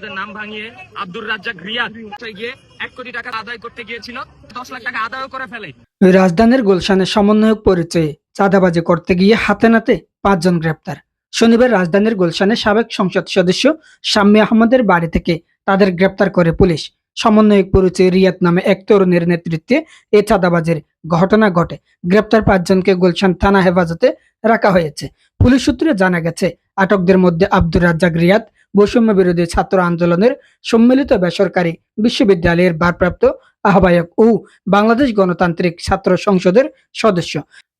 আমাদের নাম ভাঙিয়ে আব্দুর রাজ্জাক রিয়াদ গিয়ে এক কোটি টাকা আদায় করতে গিয়েছিল। দশ লাখ টাকা আদায় করে ফেলে। রাজধানীর গুলশানে সমন্বয়ক পরিচয়ে চাঁদাবাজি করতে গিয়ে হাতে নাতে পাঁচজন গ্রেপ্তার। শনিবার রাজধানীর গুলশানে সাবেক সংসদ সদস্য শাম্মী আহমদের বাড়ি থেকে তাদের গ্রেপ্তার করে পুলিশ। সমন্বয়ক পরিচয় রিয়াদ নামে এক তরুণের নেতৃত্বে এ চাঁদাবাজির ঘটনা ঘটে। গ্রেপ্তার পাঁচজনকে গুলশান থানা হেফাজতে রাখা হয়েছে। পুলিশ সূত্রে জানা গেছে, আটকদের মধ্যে আব্দুর রাজ্জাক রিয়াদ বৈষম্য বিরোধী ছাত্র আন্দোলনের সম্মিলিত বেসরকারি বিশ্ববিদ্যালয়ের ভারপ্রাপ্ত আহ্বায়ক ও বাংলাদেশ গণতান্ত্রিক ছাত্র সংসদের সদস্য।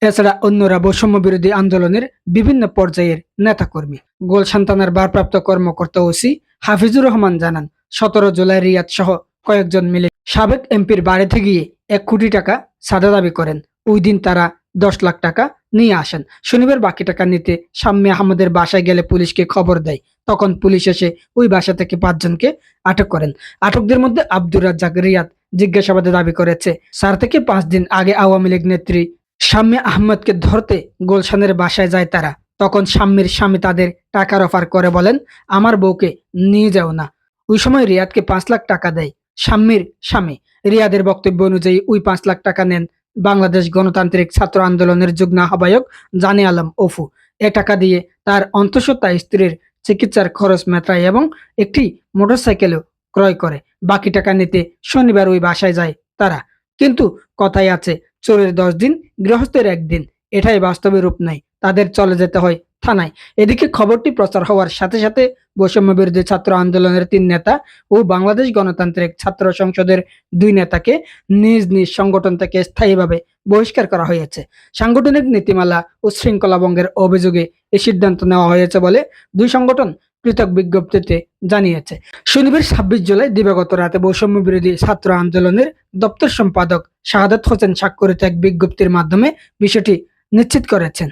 এছাড়া অন্যরা বৈষম্য বিরোধী আন্দোলনের বিভিন্ন পর্যায়ের নেতাকর্মী। গোলশান থানার ভারপ্রাপ্ত কর্মকর্তা ওসি হাফিজুর রহমান জানান, সতেরো জুলাই রিয়াদ সহ কয়েকজন মিলে সাবেক এমপির বাড়িতে গিয়ে এক কোটি টাকা সাদা দাবি করেন। ওই দিন তারা দশ লাখ টাকা নিয়ে আসেন। শনিবার বাকি টাকা নিতে শাম্মী আহমদের বাসায় গেলে পুলিশকে খবর দেয়। তখন পুলিশ এসে ওই বাসা থেকে পাঁচজনকে আটক করেন। আটকদের মধ্যে আব্দুর রাজ্জাক রিয়াদ জিজ্ঞাসাবাদে দাবি করেছে চার থেকে পাঁচ দিন আগে আওয়ামী লীগ নেত্রী শাম্মী আহমদকে ধরতে গুলশানের বাসায় যায় তারা। তখন শাম্মীর স্বামী তাদের টাকার অফার করে বলেন, আমার বউকে নিয়ে যাও না। ওই সময় রিয়াদকে পাঁচ লাখ টাকা দেয় শাম্মীর স্বামী। রিয়াদের বক্তব্য অনুযায়ী ওই পাঁচ লাখ টাকা নেন বাংলাদেশ গণতান্ত্রিক ছাত্র আন্দোলনের যুগ্ম আহ্বায়ক জানে আলম অফু এ টাকা দিয়ে তার অন্তঃসত্ত্বা স্ত্রীর চিকিৎসার খরচ মেটায় এবং একটি মোটরসাইকেলও ক্রয় করে। বাকি টাকা নিতে শনিবার ওই বাসায় যায় তারা। কিন্তু কথাই আছে, চোরের দশ দিন, গৃহস্থের একদিন। এটাই বাস্তবে রূপ নেয়। তাদের চলে যেতে হয় থানায়। এদিকে খবরটি প্রচার হওয়ার সাথে সাথে বৈষম্য বিরোধী ছাত্র আন্দোলনের তিন নেতা ও বাংলাদেশ গণতান্ত্রিক ছাত্র সংসদের দুই নেতাকে নিজ নিজ সংগঠন থেকে স্থায়ীভাবে বহিষ্কার করা হয়েছে। সাংগঠনিক নীতিমালা ও শৃঙ্খলা ভঙ্গের অভিযোগে এই সিদ্ধান্ত নেওয়া হয়েছে বলে দুই সংগঠন পৃথক বিজ্ঞপ্তিতে জানিয়েছে। শনিবার ছাব্বিশ জুলাই দিবাগত রাতে বৈষম্য বিরোধী ছাত্র আন্দোলনের দপ্তর সম্পাদক শাহাদাত হোসেন স্বাক্ষরিত এক বিজ্ঞপ্তির মাধ্যমে বিষয়টি নিশ্চিত করেছেন।